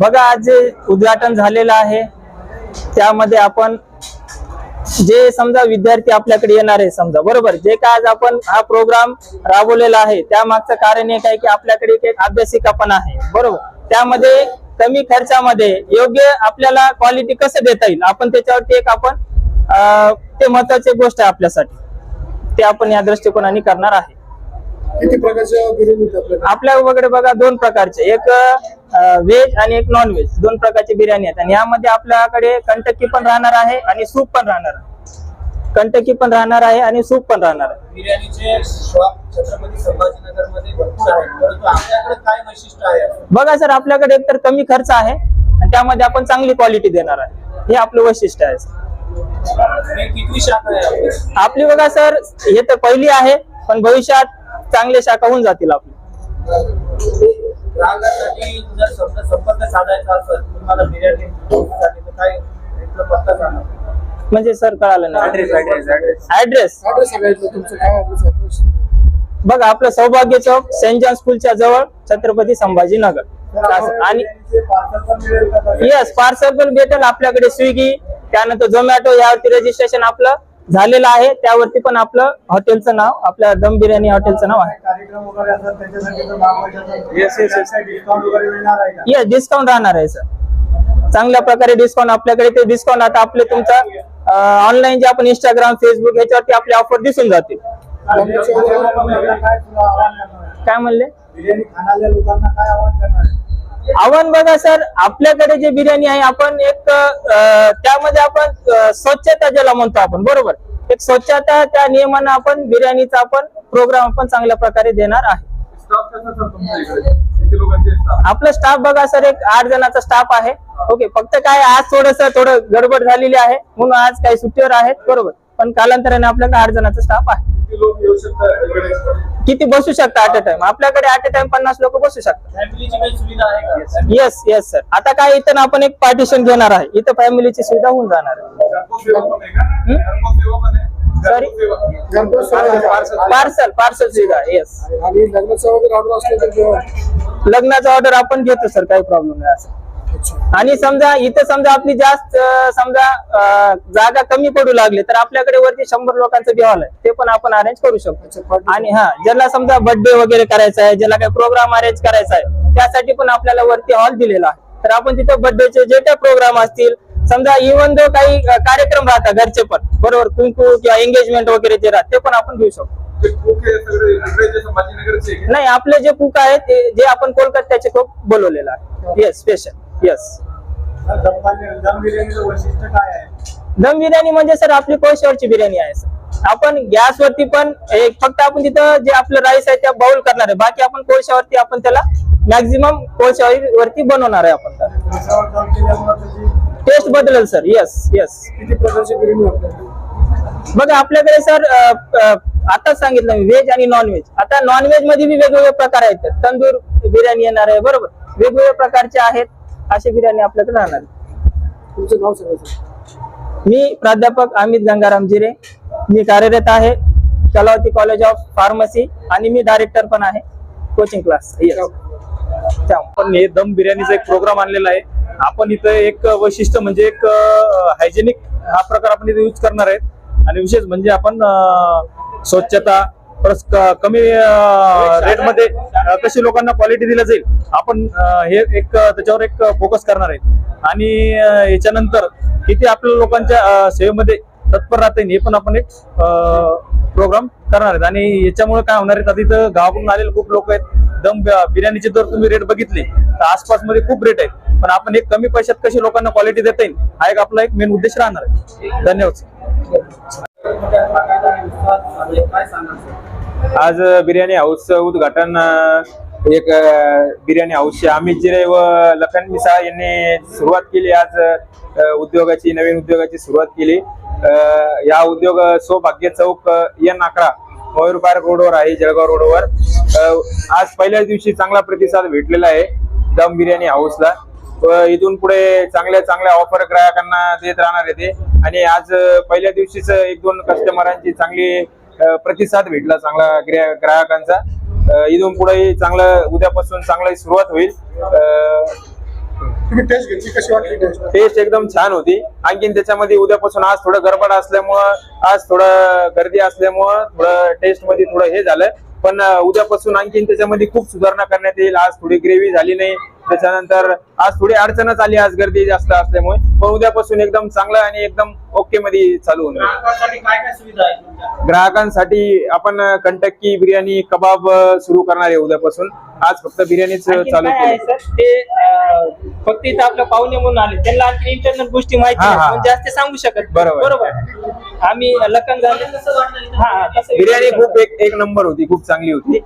बघा आज जे उद्घाटन झालेलं आहे त्यामध्ये आपण जे समजा विद्यार्थी आपल्याकडे येणार आहे समजा बरोबर? जे काय आज आपण हा प्रोग्राम राबवलेला आहे त्या मागचं कारण एक आहे की आपल्याकडे एक- अभ्यासिका पण आहे बरोबर? त्यामध्ये कमी खर्चामध्ये योग्य आपल्याला क्वालिटी कसं देता येईल? आपण त्याच्यावरती एक आपण ते महत्वाची गोष्ट आहे आपल्यासाठी. ते आपण या दृष्टिकोनाने करणार आहे. किती आपल्याकडे? आपल्याकडे बघा दोन प्रकारचे. एक व्हेज आणि एक नॉन व्हेज दोन प्रकारची बिर्याणी आहेत. आणि यामध्ये आपल्याकडे कंटकी पण राहणार आहे आणि सूप पण राहणार आहे. कंटकी पण राहणार आहे आणि सूप पण राहणार आहे. बिर्याणीचे शॉप छत्रपती संभाजीनगरमध्ये भरपूर आहेत. परंतु आपल्याकडे काय वैशिष्ट्य आहे? बघा सर आपल्याकडे एकतर कमी खर्च आहे आणि त्यामध्ये आपण चांगली क्वालिटी देणार आहे. हे आपलं वैशिष्ट्य आहे sir. आणि कितवी शाखा आहे आपली? आपली बघा सर हे तर पहिली आहे पण भविष्यात चांगले शाखा होऊन जातील आपली. ग्राहकांसाठी जर संपर्क साधायचा असेल तुम्हाला बिर्याणी काय पत्ता सांगा. म्हणजे सर कळालं नाही. Address address address address address सांगायचं तुमचं काय ऍड्रेस बघा आपलं सौभाग्य चौक सेंट जॉन स्कूलच्या जवळ छत्रपती संभाजीनगर. आणि येस पार्सल पण भेटेल आपल्याकडे स्विगी त्यानंतर झोमॅटो यावरती रजिस्ट्रेशन आपलं. झालेलं आहे. त्यावरती पण आपलं हॉटेलचं नाव आपल्या दम बिर्याणी हॉटेलचं नाव आहे. कार्यक्रम वगैरे असतात त्याच्यासाठी जर मागवायचे असेल डिस्काउंट वगैरे मिळणार आहे का? येस डिस्काउंट राहणार आहे सर चांगल्या प्रकारे डिस्काउंट आपल्याकडे ते डिस्काउंट आता आपले तुमचा ऑनलाईन जे आपण इंस्टाग्राम फेसबुक ह्याच्यावरती आपले ऑफर दिसून जातील. काय म्हणले? बिर्याणी खाणाऱ्या लोकांना काय आव्हान करणार आहे? आव्हान बघा सर आपल्याकडे जे बिर्याणी आहे आपण एक त्यामध्ये आपण स्वच्छता ज्याला म्हणतो आपण बरोबर? एक स्वच्छता त्या नियमानं आपण बिर्याणीचा आपण प्रोग्राम आपण चांगल्या प्रकारे देणार आहे. आपला स्टाफ बघा सर एक आठ जणांचा स्टाफ आहे. ओके फक्त काय आज थोडस थोडं गडबड झालेली आहे म्हणून आज काही सुट्टीवर आहेत बरोबर? पण कालांतराने आपल्याकडे आठ जणांचा स्टाफ आहे. किती बसू शकता ऍट अ टाइम आपल्याकडे ऍट अ टाइम पन्नास लोक बसू शकतात. फॅमिलीची काही सुविधा आहे का? येस येस सर आता काय इथं ना आपण एक पार्टिशन घेणार आहे. इथं फॅमिलीची सुविधा होऊन जाणार आहे. पार्सल पार्सल सुविधा येस आणि लग्नाचा ऑर्डर आपण घेतो सर काही प्रॉब्लेम नाही असं. आणि समजा इथं समजा आपली जास्त समजा जागा कमी पडू लागली तर आपल्याकडे वरती शंभर लोकांचं बी हॉल आहे. ते पण आपण अरेंज करू शकतो. आणि हा ज्याला समजा बर्थडे वगैरे करायचा आहे ज्याला काही प्रोग्राम अरेंज करायचा आहे त्यासाठी पण आपल्याला वरती हॉल दिलेला आहे. तर आपण तिथं बर्थडेचे जे काही प्रोग्राम असतील समजा इव्हन जो काही कार्यक्रम राहतात घरचे पण बरोबर कुंकू किंवा एंगेजमेंट वगैरे जे राहत ते पण आपण घेऊ शकतो. नाही आपले जे कुक आहेत ते- जे आपण कोलकात्याचे कुक बोलवलेलं आहे. येस स्पेशल येस दम बिर्याणी- वैशिष्ट्य काय आहे दम बिर्याणी म्हणजे सर आपली कोळशावरची बिर्याणी आहे सर. आपण गॅसवरती पण एक फक्त आपण तिथं जे आपलं राईस आहे त्या बाउल करणार आहे. बाकी आपण कोळशावरती आपण त्याला मॅक्झिमम कोळशावरती बनवणार आहे आपण तर. केल्यामुळे त्याची टेस्ट बदलेल सर. येस येस किती प्रकारची बिर्याणी आपल्याकडे बघा आपल्याकडे सर आताच सांगितलं मी व्हेज आणि नॉन व्हेज आता नॉन व्हेजमध्ये बी वेगवेगळे प्रकार आहेत. तंदूर बिर्याणी येणार आहे बरोबर. वेगवेगळ्या प्रकारचे आहेत. अशी बिर्याणी आपल्याकडे राहणार. आहे. तुमचं नाव सांगायचं मी प्राध्यापक अमित गंगाराम जिरे. मी कार्यरत आहे कलावती कॉलेज ऑफ फार्मसी आणि मी डायरेक्टर पण आहे. कोचिंग क्लास आपण हे दम बिर्याणीचा एक प्रोग्राम आणलेला आहे. आपण इथं एक वैशिष्ट्य म्हणजे एक हायजेनिक हा प्रकार आपण इथे यूज करणार आहेत. आणि विशेष म्हणजे आपण स्वच्छता प्लस कमी रेटमध्ये अं, कशी लोकांना क्वालिटी दिला जाईल? आपण हे एक त्याच्यावर एक फोकस करणार आहे. आणि याच्यानंतर किती आपल्या लोकांच्या सेवेमध्ये तत्पर राहता येईल हे पण आपण एक प्रोग्राम करणार आहेत. आणि याच्यामुळे काय होणार आहे आता इथं गावाकडून आलेले खूप लोक आहेत. दम बिर्याणीचे जर तुम्ही रेट बघितले तर आसपासमध्ये खूप रेट आहेत. पण आपण एक कमी पैशात कशी लोकांना क्वालिटी देता येईल हा एक आपला एक मेन उद्देश राहणार आहे. धन्यवाद काय सांगाल आज बिर्याणी हाऊसचं उद्घाटन एक बिर्याणी हाऊसचे अमित जिरे व लखन मिसाळ यांनी सुरुवात केली. आज उद्योगाची नवीन उद्योगाची सुरुवात केली. या उद्योग सौभाग्य चौक एन अकरा मयूर पार्क रोडवर आहे जळगाव रोडवर. आज पहिल्याच दिवशी चांगला प्रतिसाद भेटलेला आहे दम बिर्याणी हाऊसला व इथून पुढे चांगल्या चांगल्या ऑफर ग्राहकांना देत राहणार आहे ते. आणि आज पहिल्या दिवशीच एक दोन कस्टमरांची चांगली प्रतिसाद भेटला चांगला ग्रा- ग्राहकांचा. इथून पुढे चांगलं उद्यापासून चांगली सुरुवात होईल. तुम्ही टेस्ट घेतली कशी वाटली टेस्ट टेस्ट एकदम छान होती. आणखीन त्याच्यामध्ये उद्यापासून आज थोडं गडबड असल्यामुळं आज थोडं गर्दी असल्यामुळं थोडं टेस्टमध्ये थोडं हे झालं. पण उद्यापासून आणखीन त्याच्यामध्ये खूप सुधारणा करण्यात येईल. आज थोडी ग्रेव्ही झाली नाही. त्याच्यानंतर आज थोडी अडचणच आली आज गर्दी जास्त असल्यामुळे. पण उद्यापासून एकदम चांगलं आणि एकदम ओके मध्ये चालू होणार. ग्राहकांसाठी काय काय सुविधा आहे तुमच्या? ग्राहकांसाठी आपण कंटक्की बिर्याणी कबाब सुरू करणार आहे उद्यापासून. आज फक्त बिर्याणीच चालू केली सर? ते अं, फक्त इथं आपल्या पाहुणे म्हणून आले. त्यांना आणखी इंटरनल गोष्टी माहिती जास्त सांगू शकत नाही. बरोबर. बरोबर. आम्ही लखन झाले बिर्याणी खूप एक नंबर होती. खूप चांगली होती.